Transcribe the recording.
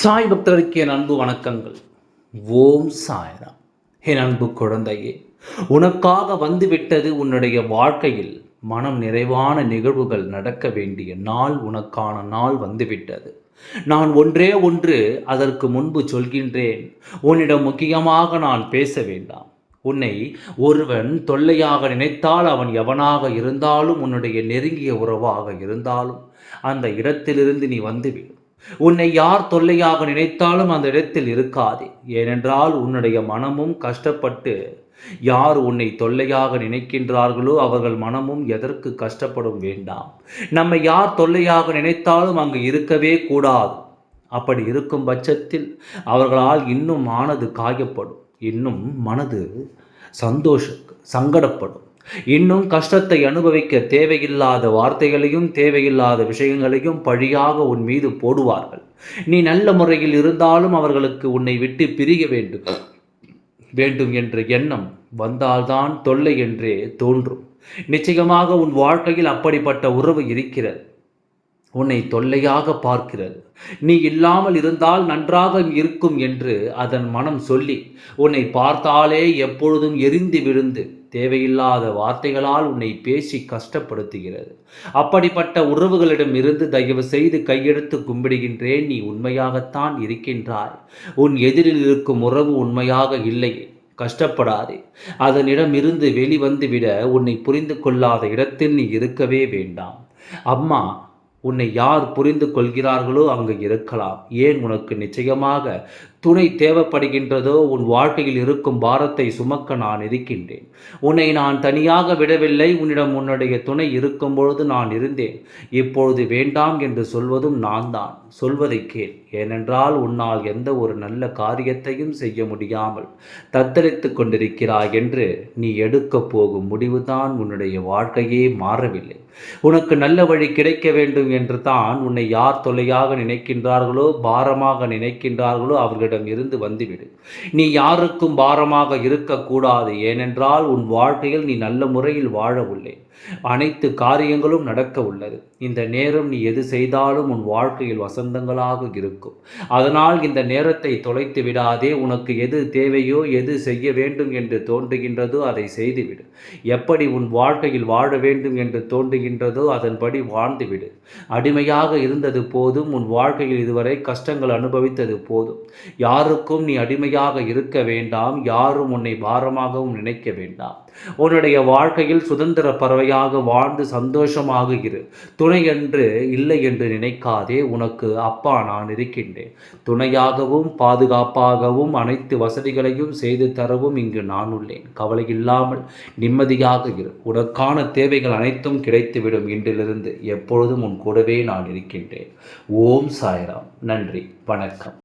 சாய் பக்தருக்கு என் அன்பு வணக்கங்கள். ஓம் சாய்ராம். என் அன்பு குழந்தையே உனக்காக வந்துவிட்டது உன்னுடைய வாழ்க்கையில் மனம் நிறைவான நிகழ்வுகள் நடக்க வேண்டிய நாள் உனக்கான நாள் வந்துவிட்டது. நான் ஒன்றே ஒன்று அதற்கு முன்பு சொல்கின்றேன். உன்னிடம் முக்கியமாக நான் பேச வேண்டாம். உன்னை ஒருவன் தொல்லையாக நினைத்தால் அவன் எவனாக இருந்தாலும் உன்னுடைய நெருங்கிய உறவாக இருந்தாலும் அந்த இடத்திலிருந்து நீ வந்துவிடும் உன்னை யார் தொல்லையாக நினைத்தாலும் அந்த இடத்தில் இருக்காதே. ஏனென்றால் உன்னுடைய மனமும் கஷ்டப்பட்டு யார் உன்னை தொல்லையாக நினைக்கின்றார்களோ அவர்கள் மனமும் எதற்கு கஷ்டப்படும் வேண்டாம். நம்மை யார் தொல்லையாக நினைத்தாலும் அங்கு இருக்கவே கூடாது. அப்படி இருக்கும் பட்சத்தில் அவர்களால் இன்னும் ஆனது காயப்படும். இன்னும் மனது சந்தோஷ சங்கடப்படும். இன்னும் கஷ்டத்தை அனுபவிக்க தேவையில்லாத வார்த்தைகளையும் தேவையில்லாத விஷயங்களையும் பழியாக உன் மீது போடுவார்கள். நீ நல்ல முறையில் இருந்தாலும் அவர்களுக்கு உன்னை விட்டு பிரிய வேண்டும். வேண்டும் என்ற எண்ணம் வந்தால்தான் தொல்லை என்றே தோன்றும். நிச்சயமாக உன் வாழ்க்கையில் அப்படிப்பட்ட உறவு இருக்கிறது. உன்னை தொல்லையாக பார்க்கிறது. நீ இல்லாமல் இருந்தால் நன்றாக இருக்கும் என்று அதன் மனம் சொல்லி உன்னை பார்த்தாலே எப்பொழுதும் எரிந்து விழுந்து தேவையில்லாத வார்த்தைகளால் உன்னை பேசி கஷ்டப்படுத்துகிறது. அப்படிப்பட்ட உறவுகளிடம் இருந்து தயவு செய்து கையெடுத்து கும்பிடுகின்றேன் நீ உண்மையாகத்தான் இருக்கின்றாய். உன் எதிரில் இருக்கும் உறவு உண்மையாக இல்லையே கஷ்டப்படாதே. அதனிடம் இருந்து வெளிவந்து விட உன்னை புரிந்து கொள்ளாத இடத்தில் நீ இருக்கவே வேண்டாம். அம்மா உன்னை யார் புரிந்து கொள்கிறார்களோ அங்கு இருக்கலாம். ஏன் உனக்கு நிச்சயமாக துணை தேவைப்படுகின்றதோ உன் வாழ்க்கையில் இருக்கும் பாரத்தை சுமக்க நான் இருக்கின்றேன். உன்னை நான் தனியாக விடவில்லை உன்னிடம் உன்னுடைய துணை இருக்கும் பொழுது நான் இருந்தேன். இப்பொழுது வேண்டாம் என்று சொல்வதும் நான் தான் சொல்வதை கேள் ஏனென்றால் உன்னால் எந்த ஒரு நல்ல காரியத்தையும் செய்ய முடியாமல் தத்தளித்து கொண்டிருக்கிறாய் என்று நீ எடுக்கப் போகும் முடிவுதான் உன்னுடைய வாழ்க்கையே மாறவில்லை. உனக்கு நல்ல வழி கிடைக்க வேண்டும் என்று தான் உன்னை யார் தொல்லையாக நினைக்கின்றார்களோ பாரமாக நினைக்கின்றார்களோ அவர்கள் அவர்களிடம் இருந்து வந்துவிடு. நீ யாருக்கும் பாரமாக இருக்கக்கூடாது. ஏனென்றால் உன் வாழ்க்கையில் நீ நல்ல முறையில் வாழவில்லை அனைத்து காரியங்களும் நடக்க உள்ளது. இந்த நேரம் நீ எது செய்தாலும் உன் வாழ்க்கையில் வசந்தங்களாக இருக்கும். அதனால் இந்த நேரத்தை தொலைத்து விடாதே. உனக்கு எது தேவையோ எது செய்ய வேண்டும் என்று தோன்றுகின்றதோ அதை செய்துவிடு. எப்படி உன் வாழ்க்கையில் வாழ வேண்டும் என்று தோன்றுகின்றதோ அதன்படி வாழ்ந்துவிடு. அடிமையாக இருந்தது போதும். உன் வாழ்க்கையில் இதுவரை கஷ்டங்கள் அனுபவித்தது போதும். யாருக்கும் நீ அடிமையாக இருக்க வேண்டாம் யாரும் உன்னை பாரமாகவும் நினைக்க வேண்டாம். உன்னுடைய வாழ்க்கையில் சுதந்திர பறவையாக வாழ்ந்து சந்தோஷமாக இரு. துணை என்று இல்லை என்று நினைக்காதே உனக்கு அப்பா நான் இருக்கின்றேன். துணையாகவும் பாதுகாப்பாகவும் அனைத்து வசதிகளையும் செய்து தரவும் இங்கு நான் உள்ளேன். கவலை இல்லாமல் நிம்மதியாக இரு. உனக்கான தேவைகள் அனைத்தும் கிடைத்துவிடும் இன்றிலிருந்து எப்பொழுதும் உன் கூடவே நான் இருக்கின்றேன். ஓம் சாய்ராம். நன்றி. வணக்கம்.